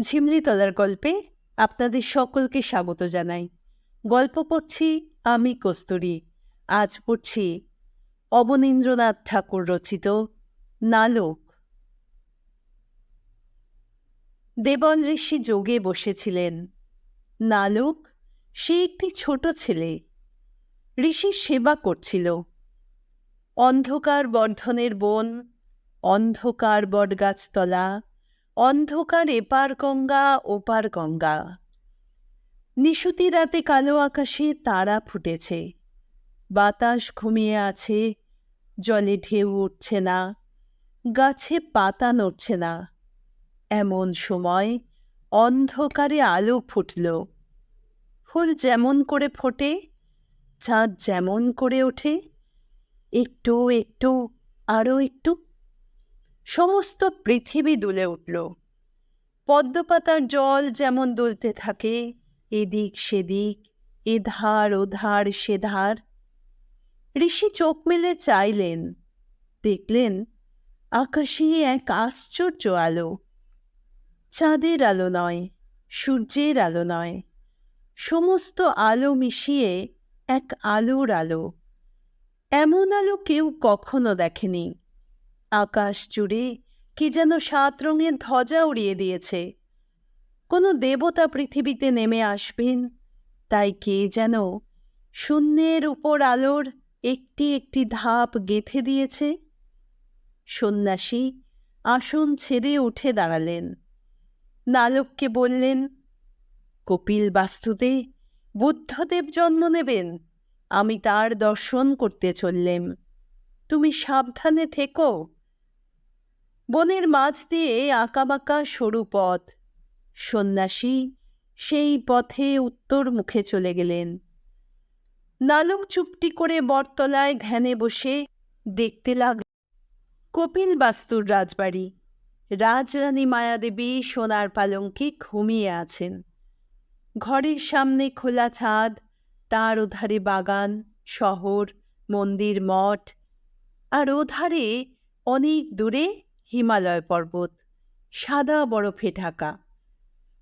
ঝিমলিতলার গল্পে আপনাদের সকলকে স্বাগত জানাই। গল্প পড়ছি আমি কস্তুরী। আজ পড়ছি অবনীন্দ্রনাথ ঠাকুর রচিত নালক। দেবন ঋষি যোগে বসেছিলেন। নালক সে একটি ছোট ছেলে। ঋষি সেবা করছিল। অন্ধকার বর্ধনের বন, অন্ধকার বটগাছতলা অন্ধকার এপার গঙ্গা, ওপার গঙ্গা। নিশুতি রাতে কালো আকাশে তারা ফুটেছে। বাতাস ঘুমিয়ে আছে, জলে ঢেউ উঠছে না, গাছে পাতা নড়ছে না। এমন সময় অন্ধকারে আলো ফুটল। ফুল যেমন করে ফোটে, চাঁদ যেমন করে ওঠে, একটু একটু আরও একটু সমস্ত পৃথিবী দুলে উঠল। পদ্মপাতার জল যেমন দুলতে থাকে, এদিক সেদিক এ ধার ও ধার সে ধার ঋষি চোখ মেলে চাইলেন, দেখলেন আকাশে এক আশ্চর্য আলো। চাঁদের আলো নয়, সূর্যের আলো নয়, সমস্ত আলো মিশিয়ে এক আলোর আলো। এমন আলো কেউ কখনো দেখেনি। আকাশ জুড়ে কি যেন সাত রঙের ধ্বজা উড়িয়ে দিয়েছে। কোনো দেবতা পৃথিবীতে নেমে আসবেন, তাই কে যেন শূন্যের উপর আলোর একটি একটি ধাপ গেঁথে দিয়েছে। সন্ন্যাসী আসন ছেড়ে উঠে দাঁড়ালেন। নালককে বললেন, কপিল বাস্তুতে বুদ্ধদেব জন্ম নেবেন, আমি তার দর্শন করতে চললেম। তুমি সাবধানে থেকো বনের মাঝ দিয়ে আঁকাবাঁকা সরু পথ। সন্ন্যাসী সেই পথে উত্তর মুখে চলে গেলেন। নালক চুপটি করে বটতলায় ধ্যানে বসে দেখতে লাগল। কপিল বাস্তুর রাজবাড়ি। রাজরানী মায়াদেবী সোনার পালঙ্কে ঘুমিয়ে আছেন। ঘরের সামনে খোলা ছাদ, তার ওধারে বাগান, শহর, মন্দির, মঠ, আর ওধারে অনেক দূরে হিমালয় পর্বত, সাদা বরফে ঢাকা।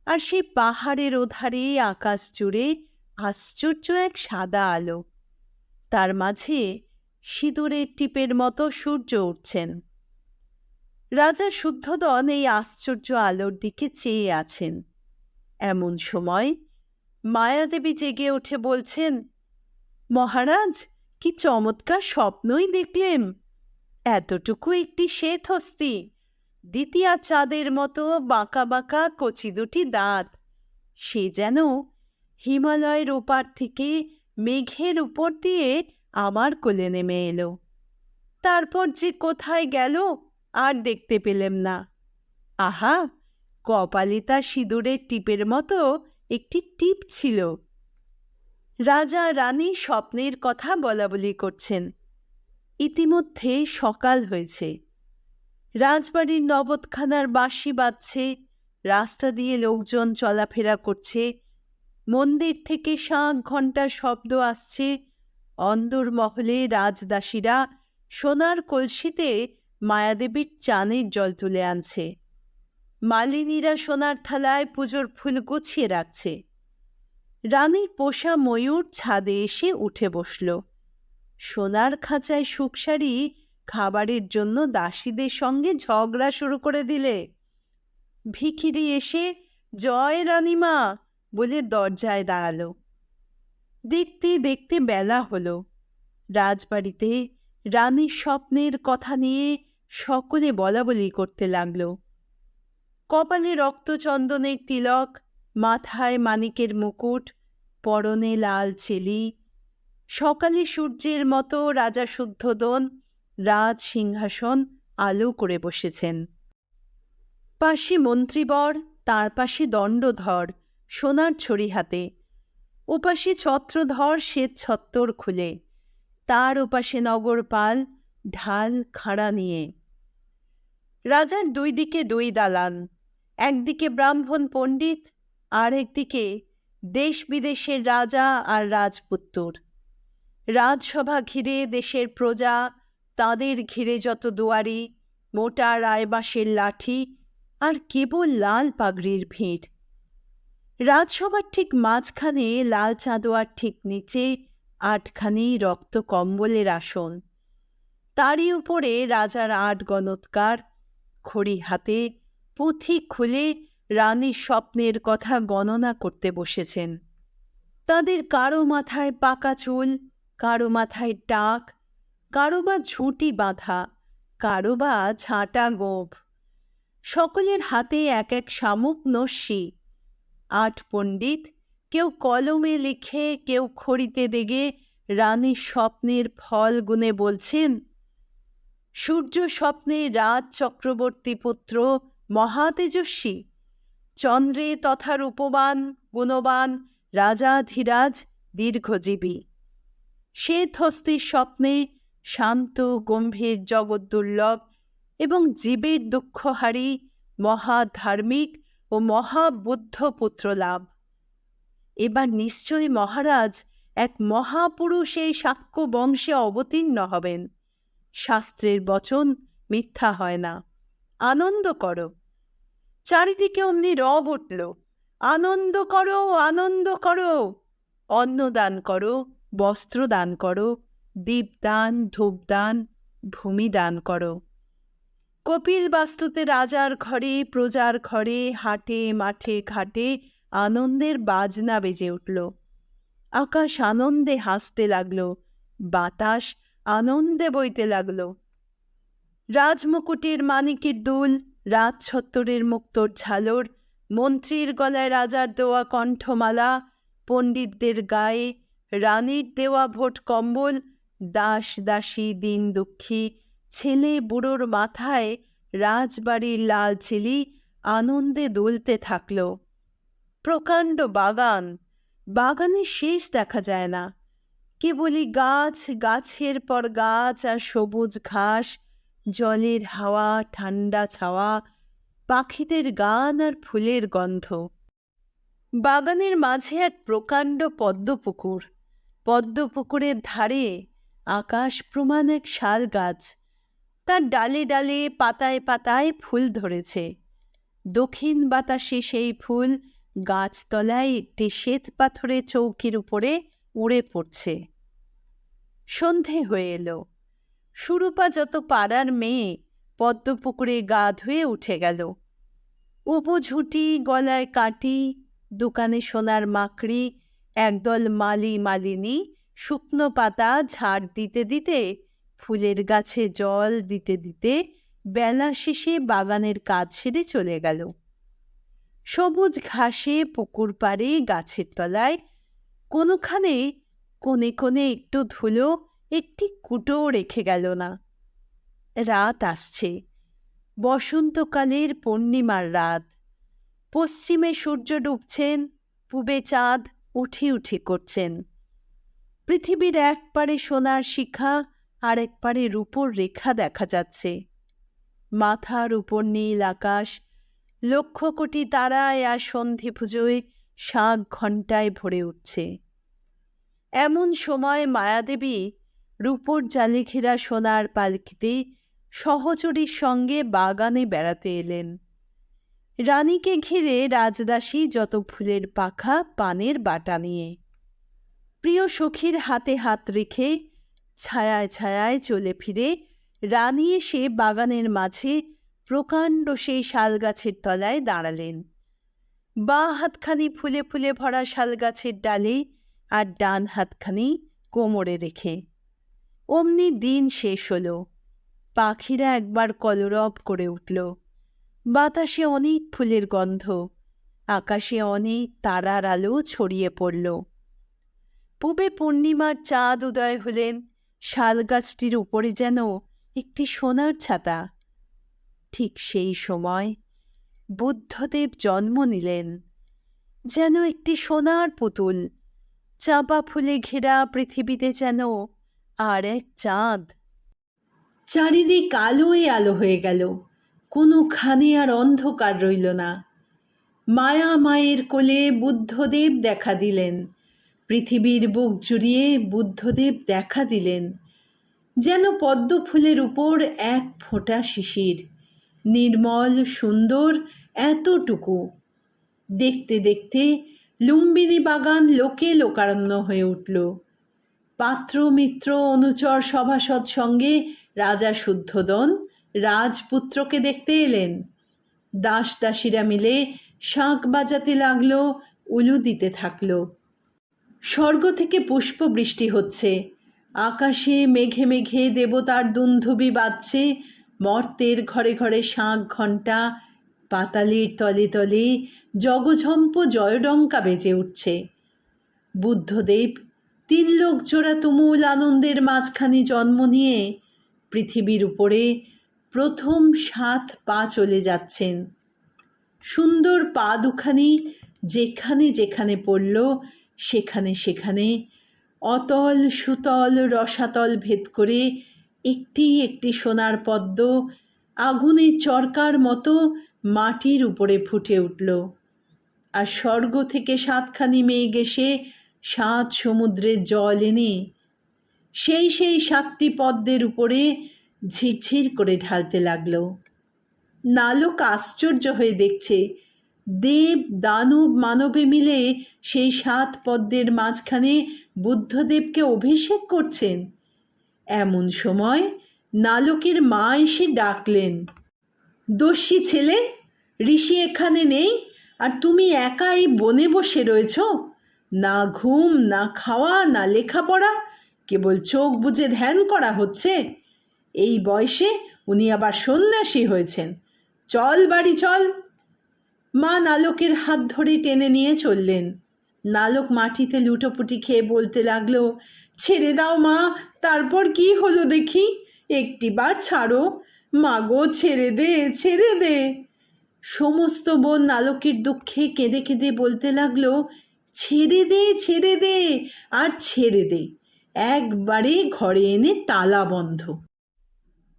আর সেই পাহাড়ের ওধারে আকাশ জুড়ে আশ্চর্য এক সাদা আলো। তার মাঝে সিঁদুরের টিপের মতো সূর্য উঠছেন। রাজা শুদ্ধদন এই আশ্চর্য আলোর দিকে চেয়ে আছেন। এমন সময় মায়াদেবী জেগে উঠে বলছেন, মহারাজ, কি চমৎকার স্বপ্নই দেখলেন! এতটুকু একটি শ্বেত হস্তি দ্বিতীয় চাঁদের মতো বাঁকা বাঁকা কচি দুটি দাঁত। সে যেন হিমালয়ের ওপার থেকে মেঘের উপর দিয়ে আমার কোলে নেমে এলো। তারপর যে কোথায় গেল আর দেখতে পেলেম না। আহা, কপালিতা সিঁদুরের টিপের মতো একটি টিপ ছিল। রাজা রানী স্বপ্নের কথা বলা বলি করছেন। ইতিমধ্যে সকাল হয়েছে। রাজবাড়ির নবদখানার বাঁশি বাজছে, রাস্তা দিয়ে লোকজন চলাফেরা করছে, মন্দির থেকে শাঁখ ঘণ্টার শব্দ আসছে, অন্দর মহলে রাজদাসীরা সোনার কলসিতে মায়াদেবীর চানের জল তুলে আনছে। মালিনীরা সোনার থালায় পুজোর ফুল গুছিয়ে রাখছে। রানীর পোষা ময়ূর ছাদে এসে উঠে বসল। সোনার খাঁচায় সুখসারি খাবারের জন্য দাসীদের সঙ্গে ঝগড়া শুরু করে দিলে। ভিখিরি এসে, জয় রানীমা! বলে দরজায় দাঁড়াল। দেখতে দেখতে বেলা হলো। রাজবাড়িতে রানীর স্বপ্নের কথা নিয়ে সকলে বলা বলি করতে লাগল। কপালে রক্তচন্দনের তিলক, মাথায় মানিকের মুকুট, পরনে লাল চেলি সকালে সূর্যের মতো রাজা শুদ্ধোদন, রাজ সিংহাসন আলো করে বসেছেন। পাশে মন্ত্রীবর, তার পাশে দণ্ডধর, সোনার ছড়ি হাতে। ওপাশে ছত্রধর শ্বেত ছত্তর খুলে। তার ওপাশে নগরপাল, ঢাল খাড়া নিয়ে। রাজার দুই দিকে দুই দালান, একদিকে ব্রাহ্মণ পণ্ডিত আর একদিকে দেশ বিদেশের রাজা আর রাজপুত্তর। রাজসভা ঘিরে দেশের প্রজা, তাদের ঘিরে যত দুয়ারি, মোটা রায়বাসের লাঠি, আর কেবল লাল পাগড়ির ভিড় রাজসভার ঠিক মাঝখানে লাল চাঁদোয়ার ঠিক নিচে আটখানি রক্ত কম্বলের আসন। তারই উপরে রাজার আট গণৎকার, খড়ি হাতে, পুঁথি খুলে রানীর স্বপ্নের কথা গণনা করতে বসেছেন। তাদের কারও মাথায় পাকা চুল কারও মাথায় টাক কারও বা ঝুঁটি বাঁধা, কারও বা ঝাঁটা গোঁফ। সকলের হাতে এক এক শামুক নস্যি। আট পণ্ডিত, কেউ কলমে লিখে, কেউ খড়িতে দেগে রানীর স্বপ্নের ফল গুনে বলছেন, সূর্য স্বপ্নে রাজ চক্রবর্তী পুত্র মহাতেজস্বী, চন্দ্রে তথা রূপবান গুণবান, রাজাধিরাজ, দীর্ঘজীবী। শ্বেত হস্তির স্বপ্নে শান্ত গম্ভীর জগৎ দুর্লভ এবং জীবের দুঃখহারী মহাধার্মিক ও মহাবুদ্ধ পুত্র লাভ। এবার নিশ্চয়ই মহারাজ এক মহাপুরুষ এই সাক্ষ্য বংশে অবতীর্ণ হবেন। শাস্ত্রের বচন মিথ্যা হয় না। আনন্দ করো। চারিদিকে অমনি রব উঠল। আনন্দ করো আনন্দ করো। অন্নদান করো। বস্ত্র দান করো, দীপদান, ধূপদান, ভূমি দান করো। কপিল বাস্তুতে রাজার ঘরে, প্রজার ঘরে, হাটে, মাঠে, ঘাটে আনন্দের বাজনা বেজে উঠল। আকাশ আনন্দে হাসতে লাগল, বাতাস আনন্দে বইতে লাগল। রাজমুকুটের মানিকের দুল রাজছত্তরের মুক্তোর ঝালর, মন্ত্রীর গলায় রাজার দেওয়া কণ্ঠমালা, পণ্ডিতদের গায়ে রানীর দেওয়া ভোট কম্বল, দাস দাসী দিন দুঃখী, ছেলে বুড়োর মাথায় রাজবাড়ির লাল ছেলি আনন্দে দুলতে থাকল। প্রকাণ্ড বাগান, বাগানের শেষ দেখা যায় না। কেবলই গাছ, গাছের পর গাছ আর সবুজ ঘাস, জলের হাওয়া, ঠান্ডা ছাওয়া, পাখিদের গান আর ফুলের গন্ধ। বাগানের মাঝে এক প্রকাণ্ড পদ্মপুকুর। পদ্মপুকুরের ধারে আকাশ প্রমাণ এক শাল গাছ। তার ডালে ডালে পাতায় পাতায় ফুল ধরেছে। দক্ষিণ বাতাসে সেই ফুল গাছতলায় একটি শ্বেত পাথরের চৌকির উপরে উড়ে পড়ছে। সন্ধে হয়ে এলো। সুরূপা যত পাড়ার মেয়ে, পদ্মপুকুরে গা ধুয়ে উঠে গেল। উপঝুঁটি, গলায় কাটি, দোকানে সোনার মাকড়ি একদল মালি মালিনী শুকনো পাতা ঝাড় দিতে দিতে, ফুলের গাছে জল দিতে দিতে বেলা শেষে বাগানের কাজ সেরে চলে গেল। সবুজ ঘাসে পুকুর পাড়ে গাছের তলায় কোনোখানে কোণে কোণে একটু ধুলো, একটি কুটোও রেখে গেল না। রাত আসছে। বসন্তকালের পূর্ণিমার রাত। পশ্চিমে সূর্য ডুবছেন, পূবে চাঁদ উঠি উঠি করছেন। পৃথিবীর এক পারে সোনার শিখা, আর এক পারে রূপোর রেখা দেখা যাচ্ছে। মাথার উপর নীল আকাশ, লক্ষ কোটি তারায় আর সন্ধি পুজোয় শাঁখ ঘণ্টায় ভরে উঠছে। এমন সময় মায়াদেবী রূপোর জালে ঘেরা সোনার পালকিতে সহচরীর সঙ্গে বাগানে বেড়াতে এলেন। রানীকে ঘিরে রাজদাসী যত ফুলের পাখা, পানের বাটা নিয়ে। প্রিয় সখীর হাতে হাত রেখে ছায়ায় ছায়ায় চলে ফিরে রানী এসে বাগানের মাঝে প্রকাণ্ড সেই শালগাছের তলায় দাঁড়ালেন। বা হাতখানি ফুলে ফুলে ভরা শালগাছের ডালে আর ডান হাতখানি কোমরে রেখে। অমনি দিন শেষ হলো। পাখিরা একবার কলরব করে উঠল। বাতাসে অনেক ফুলের গন্ধ। আকাশে অনেক তারার আলো ছড়িয়ে পড়ল। পূবে পূর্ণিমার চাঁদ উদয় হলেন, শালগাছটির উপরে যেন একটি সোনার ছাতা। ঠিক সেই সময় বুদ্ধদেব জন্ম নিলেন, যেন একটি সোনার পুতুল, চাঁপা ফুলে ঘেরা পৃথিবীতে যেন আর এক চাঁদ। চারিদিক আলোয় আলো হয়ে গেল। কোনোখানে আর অন্ধকার রইল না। মায়া মায়ের কোলে বুদ্ধদেব দেখা দিলেন। পৃথিবীর বুক জুড়িয়ে বুদ্ধদেব দেখা দিলেন। যেন পদ্ম ফুলের উপর এক ফোঁটা শিশির। নির্মল, সুন্দর, এতটুকু। দেখতে দেখতে লুম্বিনী বাগান লোকে লোকারণ্য হয়ে উঠল। পাত্র মিত্র অনুচর সভাসদ সঙ্গে রাজা শুদ্ধোদন রাজপুত্রকে দেখতে এলেন। দাস দাসীরা মিলে শাঁখ বাজাতে লাগল, উলু দিতে থাকল। স্বর্গ থেকে পুষ্প বৃষ্টি হচ্ছে। আকাশে মেঘে মেঘে দেবতার দুন্ধুবি বাজছে। মর্তের ঘরে ঘরে শাঁখ ঘণ্টা, পাতালির তলে তলে জগঝম্প জয়ডঙ্কা বেজে উঠছে। বুদ্ধদেব, তিন লোক জোড়া তুমুল আনন্দের মাঝখানে জন্ম নিয়ে পৃথিবীর উপরে প্রথম সাত পা চলে যাচ্ছেন। সুন্দর পা দুখানি যেখানে যেখানে পড়ল, সেখানে সেখানে অতল সুতল রসাতল ভেদ করে একটি একটি সোনার পদ্ম আগুনের চরকার মতো মাটির উপরে ফুটে উঠল। আর স্বর্গ থেকে সাতখানি মেঘ এসে সাত সমুদ্রে জল এনে সেই সেই সাতটি পদ্মের উপরে ঝিরঝির করে ঢালতে লাগল। নালক আশ্চর্য হয়ে দেখছে, দেব, দানব, মানবে মিলে সেই সাত পদ্মের মাঝখানে বুদ্ধদেবকে অভিষেক করছেন। এমন সময় নালকের মা এসে ডাকলেন, দস্যি ছেলে, ঋষি এখানে নেই, আর তুমি একা এই বনে বসে রয়েছ? না ঘুম, না খাওয়া, না লেখাপড়া, কেবল চোখ বুজে ধ্যান করা হচ্ছে। এই বয়সে উনি আবার সন্ন্যাসী হয়েছেন। চল বাড়ি চল। মা নালকের হাত ধরে টেনে নিয়ে চললেন। নালক মাটিতে লুটোপুটি খেয়ে বলতে লাগল, ছেড়ে দাও মা, তারপর কি হলো দেখি? একটিবার ছাড়ো। মাগো ছেড়ে দে ছেড়ে দে। সমস্ত বোন নালকের দুঃখে কেঁদে কেঁদে বলতে লাগল, ছেড়ে দে ছেড়ে দে, আর ছেড়ে দে। একবারে ঘরে এনে তালা বন্ধ।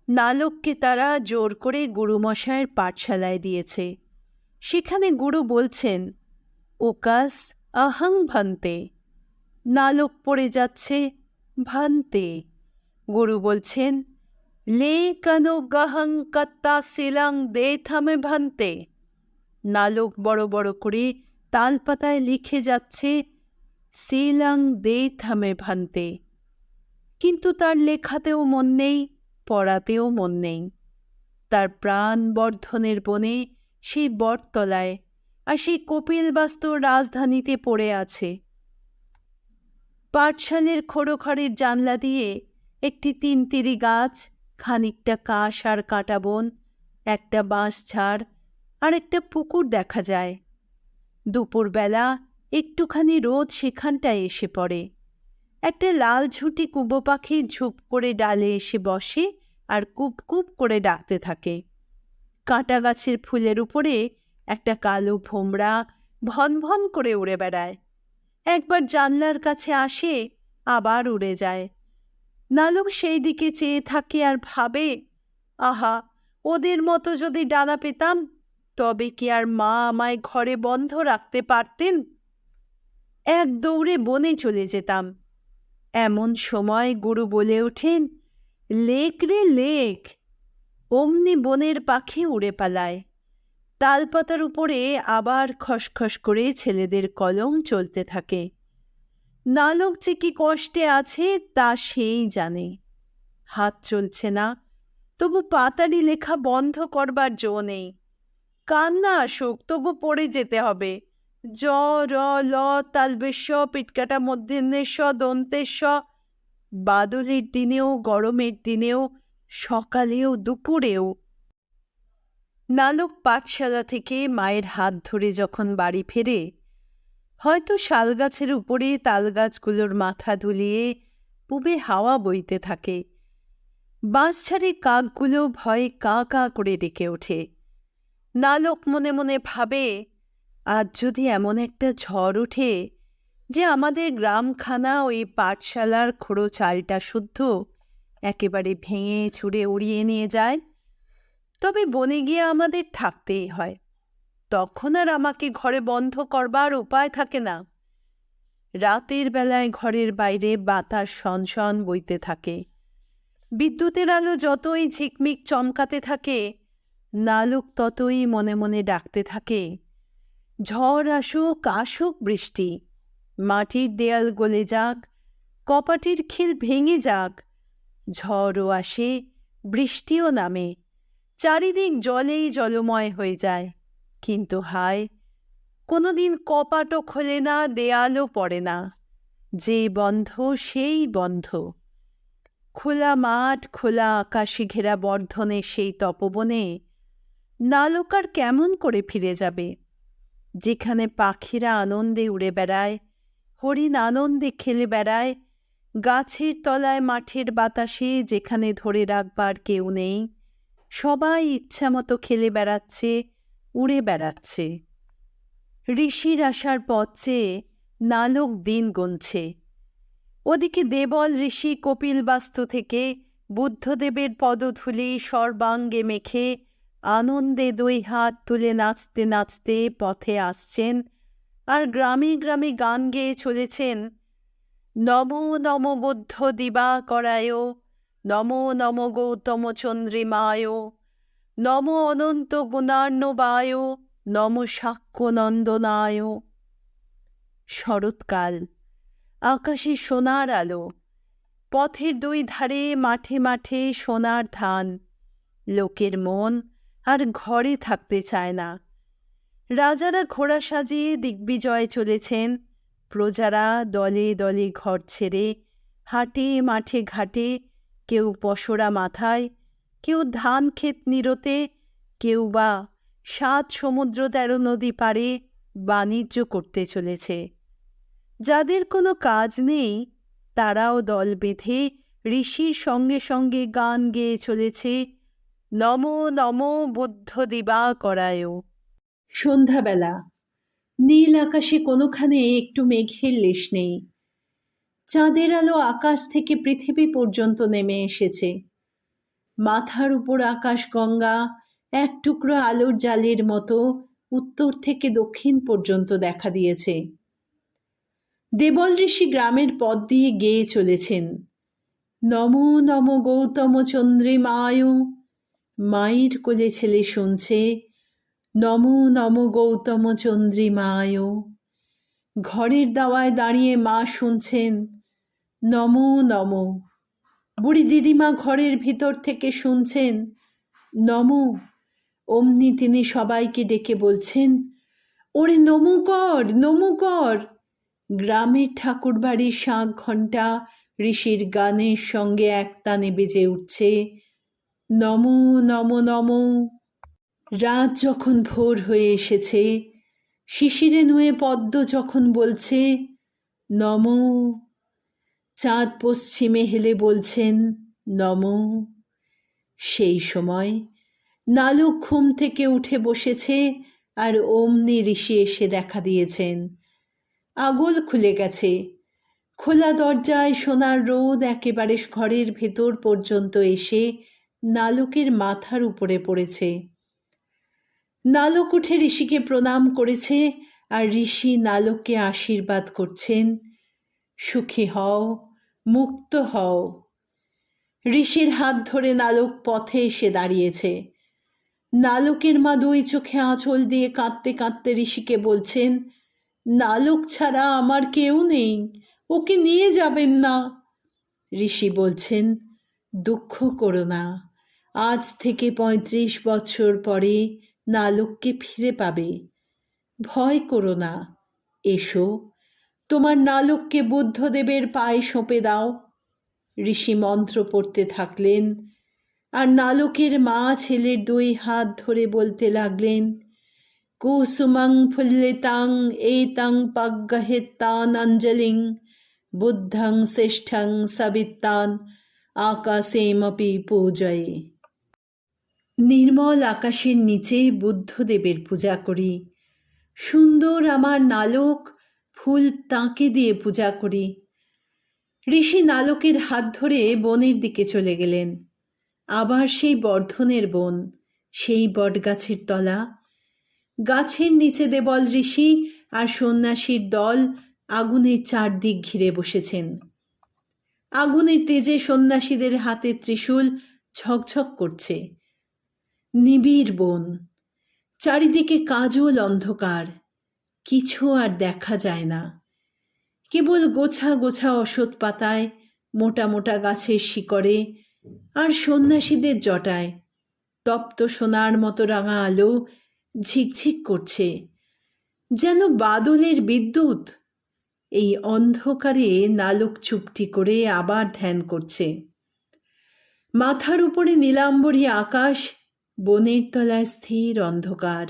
নালককে তারা জোর করে গুরুমশায়ের পাঠশালায় দিয়েছে। সেখানে গুরু বলছেন ওকাস আহং ভান্তে, নালক পড়ে যাচ্ছে ভান্তে। গুরু বলছেন, লে কানো গাহং কত্তা সেলাং দে থামে ভান্তে? নালক বড় বড় করে তালপাতায় লিখে যাচ্ছে সেলাং দে থামে ভান্তে। কিন্তু তার লেখাতেও মন নেই। পড়াতেও মন নেই। তার প্রাণ বর্ধনের বনে সেই বটতলায় আর সেই কপিলবাস্তু রাজধানীতে পড়ে আছে। পাঠশালের খড়োখড়ের জানলা দিয়ে একটি তিনতিরি গাছ, খানিকটা কাশ আর কাটা বন, একটা বাঁশ ঝাড় আর একটা পুকুর দেখা যায়। দুপুরবেলা একটুখানি রোদ সেখানটায় এসে পড়ে। একটা লাল ঝুঁটি কুবো পাখি ঝুপ করে ডালে এসে বসে আর কুপ কুপ করে ডাকতে থাকে। কাঁটা গাছের ফুলের উপরে একটা কালো ভোমরা ভন ভন করে উড়ে বেড়ায়। একবার জানলার কাছে আসে, আবার উড়ে যায়। নালক সেই দিকে চেয়ে থাকে আর ভাবে, আহা, ওদের মতো যদি ডানা পেতাম, তবে কি আর মা আমায় ঘরে বন্ধ রাখতে পারতেন? এক দৌড়ে বনে চলে যেতাম। এমন সময় গুরু বলে ওঠেন লেক রে লেক, অমনি বনের পাখি উড়ে পালায়। তালপাতার উপরে আবার খসখস করে ছেলেদের কলম চলতে থাকে। নালক যে কি কষ্টে আছে তা সেই জানে। হাত চলছে না, তবু পাতারি লেখা বন্ধ করবার জো নেই। কান্না আসুক, তবু পড়ে যেতে হবে। জ, র, ল তালবেশ পিটকাটা মধ্যেন্দ্রেশ দন্তেশ বাদলের দিনেও, গরমের দিনেও, সকালেও, দুপুরেও। নালক পাঠশালা থেকে মায়ের হাত ধরে যখন বাড়ি ফেরে, হয়তো শালগাছের উপরে তালগাছগুলোর মাথা দুলিয়ে পুবে হাওয়া বইতে থাকে। বাঁশঝাড়ে কাকগুলো ভয়ে কা কা করে ডেকে ওঠে। নালক মনে মনে ভাবে, আজ যদি এমন একটা ঝড় ওঠে যে আমাদের গ্রামখানা ওই পাঠশালার খোড়ো চালটা শুদ্ধ, একেবারে ভেঙে চুড়ে উড়িয়ে নিয়ে যায়। তবে বনে গিয়ে আমাদের থাকতেই হয়। তখন আর আমাকে ঘরে বন্ধ করবার উপায় থাকে না। রাতের বেলায় ঘরের বাইরে বাতাস সনসন বইতে থাকে। বিদ্যুতের আলো যতই ঝিকমিক চমকাতে থাকে, নালুক ততই মনে মনে ডাকতে থাকে। ঝড় আসুক আসুক বৃষ্টি। মাটির দেয়াল গলে যাক, কপাটির খিল ভেঙে যাক। ঝড়ও আসে, বৃষ্টিও নামে, চারিদিক জলেই জলময় হয়ে যায়। কিন্তু হায়, কোনোদিন কপাটও খোলে না, দেয়ালও পড়ে না। যে বন্ধ, সেই বন্ধ। খোলা মাঠ, খোলা আকাশে ঘেরা বর্ধনে সেই তপবনে, নালকার কেমন করে ফিরে যাবে? যেখানে পাখিরা আনন্দে উড়ে বেড়ায় হরিণ আনন্দে খেলে বেড়ায়, গাছের তলায় মাঠের বাতাসে যেখানে ধরে রাখবার কেউ নেই, সবাই ইচ্ছামতো খেলে বেড়াচ্ছে, উড়ে বেড়াচ্ছে। ঋষির আসার পথ চেয়ে নালক দিন গুনছে। ওদিকে দেবল, ঋষি কপিলবাস্তু থেকে বুদ্ধদেবের পদধূলি সর্বাঙ্গে মেখে আনন্দে দুই হাত তুলে নাচতে নাচতে পথে আসছেন আর গ্রামে গ্রামে গান গেয়ে চলেছেন। নম নম বুদ্ধ দিবা করায় নম নম গৌতম চন্দ্রিমায়, নম অনন্ত গুণার্ণবায় নম সাক্ষ্য নন্দনায় শরৎকাল, আকাশে সোনার আলো, পথের দুই ধারে মাঠে মাঠে সোনার ধান। লোকের মন আর ঘরে থাকতে চায় না। রাজারা ঘোড়া সাজিয়ে দিগ্বিজয়ে চলেছেন। প্রজারা দলে দলে ঘর ছেড়ে, হাটে মাঠে ঘাটে, কেউ পশরা মাথায়, কেউ ধান ক্ষেত নিরতে, কেউ বা সাত সমুদ্র তেরো নদী পারে বাণিজ্য করতে চলেছে। যাদের কোনো কাজ নেই, তারাও দল বেঁধে ঋষির সঙ্গে সঙ্গে গান গেয়ে চলেছে। নম নম বুদ্ধ দিবা করায় সন্ধ্যাবেলা। নীল আকাশে কোনোখানে একটু মেঘের লেশ নেই। চাঁদের আলো আকাশ থেকে পৃথিবী পর্যন্ত নেমে এসেছে। মাথার উপর আকাশ গঙ্গা, এক টুকরো আলোর জালের মতো উত্তর থেকে দক্ষিণ পর্যন্ত দেখা দিয়েছে। দেবল ঋষি গ্রামের পথ দিয়ে গেয়ে চলেছেন। নম নম গৌতম চন্দ্রিমায়, মায়ের কোলে ছেলে শুনছে নম নম গৌতম চন্দ্রিমায়। ঘরের দাওয়ায় দাঁড়িয়ে মা শুনছেন, নম নম। বুড়ি দিদিমা ঘরের ভিতর থেকে শুনছেন, নম। অমনি তিনি সবাইকে ডেকে বলছেন, ওরে নমু কর নমু কর। গ্রামের ঠাকুর বাড়ির শাঁখ ঘণ্টা ঋষির গানের সঙ্গে একতানে বেজে উঠছে, নম নম নম। রাত যখন ভোর হয়ে এসেছে, শিশিরে নুয়ে পদ্ম যখন বলছে, নম। চাঁদ পশ্চিমে হেলে বলছেন, নম। সেই সময় নালুক ঘুম থেকে উঠে বসেছে আর অমনি ঋষি এসে দেখা দিয়েছেন। আগল খুলে গেছে। খোলা দরজায় সোনার রোদ একেবারে ঘরের ভেতর পর্যন্ত এসে নালকের মাথার উপরে পড়েছে। নালক উঠে ঋষিকে প্রণাম করেছে আর ঋষি নালককে আশীর্বাদ করছেন। সুখী হও, মুক্ত হও। ঋষির হাত ধরে নালক পথে এসে দাঁড়িয়েছে। নালকের মা দুই চোখে আঁচল দিয়ে কাঁদতে কাঁদতে ঋষিকে বলছেন, নালক ছাড়া আমার কেউ নেই, ওকে নিয়ে যাবেন না। ঋষি বলছেন, দুঃখ করো না। আজ থেকে পঁয়ত্রিশ বছর পরে নালককে ফিরে পাবে। ভয় করো না। এসো, তোমার নালককে বুদ্ধদেবের পায়ে সঁপে দাও। ঋষি মন্ত্র পড়তে থাকলেন আর নালকের মা ছেলের দুই হাত ধরে বলতে লাগলেন, কুসুমং ফুল্লিতাং এতাং পাগ্গহিতান অঞ্জলিং বুদ্ধং শ্রেষ্ঠং সবিত্তান, আকাশেমপি পূজয়ে। নির্মল আকাশের নিচে বুদ্ধদেবের পূজা করি। সুন্দর আমার নালক ফুল তাঁকে দিয়ে পূজা করি। ঋষি নালকের হাত ধরে বনের দিকে চলে গেলেন। আবার সেই বর্ধনের বন, সেই বটগাছের তলা। গাছের নিচে দেবল ঋষি আর সন্ন্যাসীর দল আগুনের চারদিক ঘিরে বসেছেন। আগুনের তেজে সন্ন্যাসীদের হাতে ত্রিশূল ঝকঝক করছে। নিবিড় বন। চারিদিকে কাজল অন্ধকার। কিছু আর দেখা যায় না। কেবল গোছা গোছা অসৎ পাতায়, মোটা মোটা গাছের শিকড়ে আর সন্ন্যাসীদের জটায়। তপ্ত সোনার মতো রাঙা আলো ঝিকঝিক করছে। যেন বাদলের বিদ্যুৎ। এই অন্ধকারে নালক চুপটি করে আবার ধ্যান করছে। মাথার উপরে নীলাম্বরী আকাশ বনের তলায় স্থির অন্ধকার।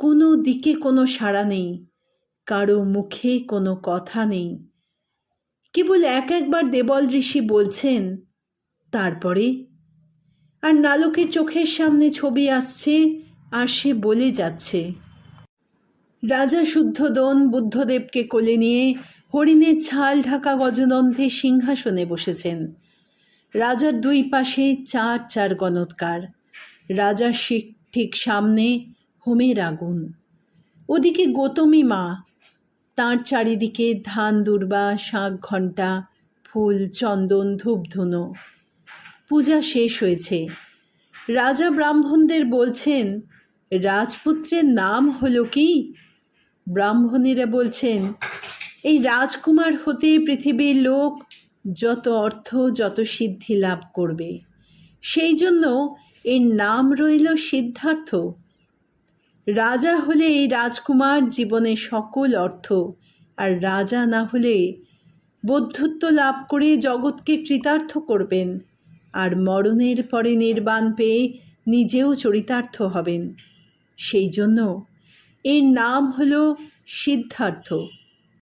কোনো দিকে কোনো সাড়া নেই, কারও মুখে কোনো কথা নেই। কেবল এক একবার দেবল ঋষি বলছেন, তারপরে? আর নালকের চোখের সামনে ছবি আসছে আর সে বলে যাচ্ছে, রাজা শুদ্ধোদন বুদ্ধদেবকে কোলে নিয়ে হরিণের ছাল ঢাকা গজদন্তে সিংহাসনে বসেছেন। রাজার দুই পাশে চার চার গণৎকার। রাজার ঠিক সামনে হোমের আগুন। ওদিকে গৌতমী মা, তাঁর চারিদিকে ধান, দুর্বা, শাঁখ, ঘণ্টা, ফুল, চন্দন, ধূপধুনো। পূজা শেষ হয়েছে। রাজা ব্রাহ্মণদের বলছেন, রাজপুত্রের নাম হলো কি? ব্রাহ্মণেরা বলছেন, এই রাজকুমার হতে পৃথিবীর লোক যত অর্থ, যত সিদ্ধি লাভ করবে। সেই জন্য এর নাম রইল সিদ্ধার্থ। রাজা হলে এই রাজকুমার জীবনে সকল অর্থ, আর রাজা না হলে বৌদ্ধত্ব লাভ করে জগৎকে কৃতার্থ করবেন, আর মরণের পরে নির্বাণ পেয়ে নিজেও চরিতার্থ হবেন। সেই জন্য এর নাম হলো সিদ্ধার্থ।